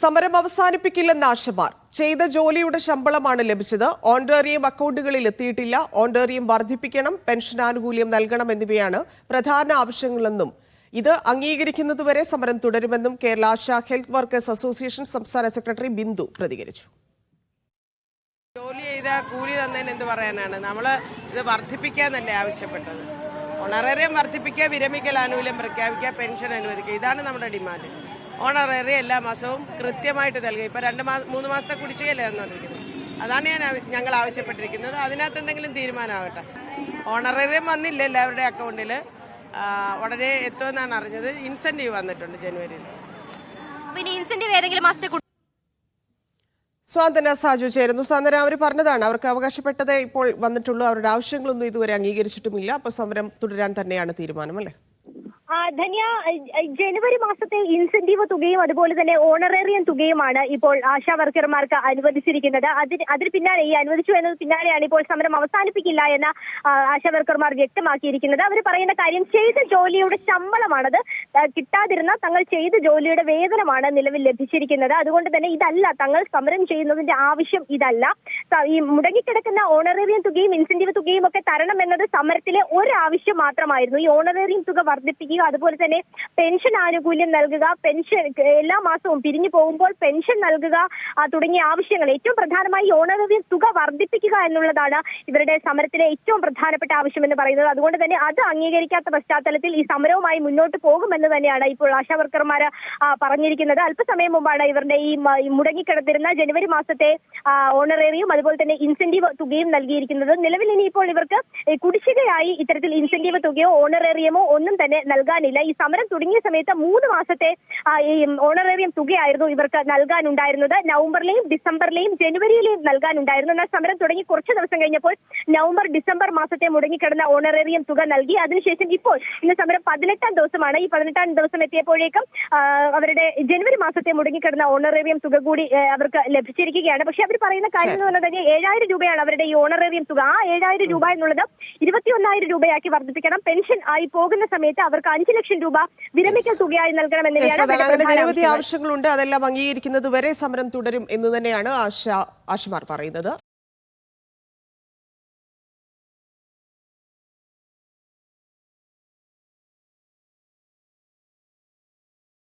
സമരം അവസാനിപ്പിക്കില്ലെന്ന് ആശമാർ. ചെയ്ത ജോലിയുടെ ശമ്പളമാണ് ലഭിച്ചത്. ഓണ്ടേറിയം അക്കൗണ്ടുകളിൽ എത്തിയിട്ടില്ല. ഓണ്ടേറിയം വർദ്ധിപ്പിക്കണം പെൻഷൻ ആനുകൂല്യം നൽകണം എന്നിവയാണ് പ്രധാന ആവശ്യങ്ങളെന്നും ഇത് അംഗീകരിക്കുന്നതുവരെ സമരം തുടരുമെന്നും Kerala ASHA health workers association സംസ്ഥാന സെക്രട്ടറി ബിന്ദു പ്രതികരിച്ചു. ജോലി ചെയ്ത കൂലി തന്നതിന് എന്ത് പറയാനാണ്? നമ്മൾ ഇത് വർദ്ധിപ്പിക്കാന്നല്ലേ ആവശ്യപ്പെട്ടത്. ഓണറേറിയം വർദ്ധിപ്പിക്കുക വിരമിക്കൽ ആനുകൂല്യം പ്രഖ്യാപിക്കുക പെൻഷൻ അനുവദിക്കുക. ഇതാണ് നമ്മുടെ ഡിമാൻഡ്. ഓണറേറിയം എല്ലാ മാസവും കൃത്യമായിട്ട് നൽകുക ഇപ്പോൾ രണ്ട് മാസം മൂന്ന് മാസത്തെ കുടിശ്ശികയല്ലേ തന്നുകൊണ്ടിരിക്കുന്നത് അതാണ് ഞാൻ ഞങ്ങൾ ആവശ്യപ്പെട്ടിരിക്കുന്നത്. അതിനകത്ത് എന്തെങ്കിലും തീരുമാനമാകട്ടെ. ഓണറേറിയം വന്നില്ല എല്ലാവരുടെ അക്കൗണ്ടിൽ ഉടനെ എത്തുമെന്നാണ് അറിഞ്ഞത്. ഇൻസെന്റീവ് വന്നിട്ടുണ്ട് ജനുവരിയിൽ. പിന്നെ ഇൻസെന്റീവ് ഏതെങ്കിലും മാസത്തെ കു- സ്വാതന്ത്യ സാജു ചേരുന്നു. സ്വാതന്ത്ര്യം അവർ പറഞ്ഞതാണ്. അവർക്ക് അവകാശപ്പെട്ടതേ ഇപ്പോൾ വന്നിട്ടുള്ളൂ. അവരുടെ ആവശ്യങ്ങളൊന്നും ഇതുവരെ അംഗീകരിച്ചിട്ടുമില്ല. അപ്പോൾ സമരം തുടരാൻ തന്നെയാണ് തീരുമാനം അല്ലേ? ധന്യ ജനുവരി മാസത്തെ ഇൻസെന്റീവ് തുകയും അതുപോലെ തന്നെ ഓണറേറിയം തുകയുമാണ് ഇപ്പോൾ ആശാ വർക്കർമാർക്ക് അനുവദിച്ചിരിക്കുന്നത്. അതിന് അതിന് പിന്നാലെ ഈ അനുവദിച്ചു എന്നത് പിന്നാലെയാണ് ഇപ്പോൾ സമരം അവസാനിപ്പിക്കില്ല എന്ന് ആശാ വർക്കർമാർ വ്യക്തമാക്കിയിരിക്കുന്നത്. അവർ പറയുന്ന കാര്യം ചെയ്ത ജോലിയുടെ ശമ്പളമാണത്. കിട്ടാതിരുന്ന തങ്ങൾ ചെയ്ത ജോലിയുടെ വേതനമാണ് നിലവിൽ ലഭിച്ചിരിക്കുന്നത്. അതുകൊണ്ട് തന്നെ ഇതല്ല തങ്ങൾ സമരം ചെയ്യുന്നതിന്റെ ആവശ്യം ഇതല്ല. ഈ മുടങ്ങിക്കിടക്കുന്ന ഓണറേറിയം തുകയും ഇൻസെന്റീവ് തുകയും ഒക്കെ തരണം എന്നത് സമരത്തിലെ ഒരാവശ്യം മാത്രമായിരുന്നു. ഈ ഓണറേറിയം തുക വർദ്ധിപ്പിക്കുക അതുപോലെ തന്നെ പെൻഷൻ ആനുകൂല്യം നൽകുക പെൻഷൻ എല്ലാ മാസവും പിരിഞ്ഞു പോകുമ്പോൾ പെൻഷൻ നൽകുക തുടങ്ങിയ ആവശ്യങ്ങൾ. ഏറ്റവും പ്രധാനമായി ഓണറേറിയം തുക വർദ്ധിപ്പിക്കുക എന്നുള്ളതാണ് ഇവരുടെ സമരത്തിലെ ഏറ്റവും പ്രധാനപ്പെട്ട ആവശ്യം എന്ന് പറയുന്നത്. അതുകൊണ്ട് തന്നെ അത് അംഗീകരിക്കാത്ത പശ്ചാത്തലത്തിൽ ഈ സമരവുമായി മുന്നോട്ട് പോകുമെന്ന് തന്നെയാണ് ഇപ്പോൾ ആശാ വർക്കർമാർ പറഞ്ഞിരിക്കുന്നത്. അല്പസമയം മുമ്പാണ് ഇവരുടെ ഈ മുടങ്ങിക്കിടത്തിരുന്ന ജനുവരി മാസത്തെ ഓണറേറിയും അതുപോലെ തന്നെ ഇൻസെന്റീവ് തുകയും നൽകിയിരിക്കുന്നത്. നിലവിൽ ഇനിയിപ്പോൾ ഇവർക്ക് കുടിശ്ശികയായി ഇത്തരത്തിൽ ഇൻസെന്റീവ് തുകയോ ഓണറേറിയമോ ഒന്നും തന്നെ നൽകാനില്ല. ഈ സമരം തുടങ്ങിയ സമയത്ത് മൂന്ന് മാസത്തെ ഈ ഓണറേറിയം തുകയായിരുന്നു ഇവർക്ക് നൽകാനുണ്ടായിരുന്നത്. നവംബറിലെയും ഡിസംബറിലെയും ജനുവരിയിലെയും നൽകാനുണ്ടായിരുന്നു. എന്നാൽ സമരം തുടങ്ങി കുറച്ച് ദിവസം കഴിഞ്ഞപ്പോൾ നവംബർ ഡിസംബർ മാസത്തെ മുടങ്ങിക്കിടന്ന ഓണറേറിയം തുക നൽകി. അതിനുശേഷം ഇപ്പോൾ ഇന്ന് സമരം പതിനെട്ടാം ദിവസമാണ്. ഈ പതിനെട്ടാം ദിവസം എത്തിയപ്പോഴേക്കും അവരുടെ ജനുവരി മാസത്തെ മുടങ്ങിക്കിടന്ന ഓണറേറിയം തുക കൂടി അവർക്ക് ലഭിച്ചിരിക്കുകയാണ്. പക്ഷെ അവർ പറയുന്ന കാര്യം എന്ന് പറഞ്ഞാൽ തന്നെ ഏഴായിരം രൂപയാണ് അവരുടെ ഈ ഓണറേറിയം തുക. ആ ഏഴായിരം രൂപ എന്നുള്ളത് ഇരുപത്തിയൊന്നായിരം രൂപയാക്കി വർദ്ധിപ്പിക്കണം. പെൻഷൻ ആയി പോകുന്ന സമയത്ത് അവർക്ക് അഞ്ചു ലക്ഷം രൂപ വിരമിക്കൽ തുകയായി നൽകണം എന്നതിനാണ് എന്നിവയാണ് നിരവധി. ആവശ്യങ്ങളുണ്ട്. അതെല്ലാം അംഗീകരിക്കുന്നത് വരെ സമരം തുടരും എന്ന് തന്നെയാണ് ആശ ആശമാർ പറയുന്നത്.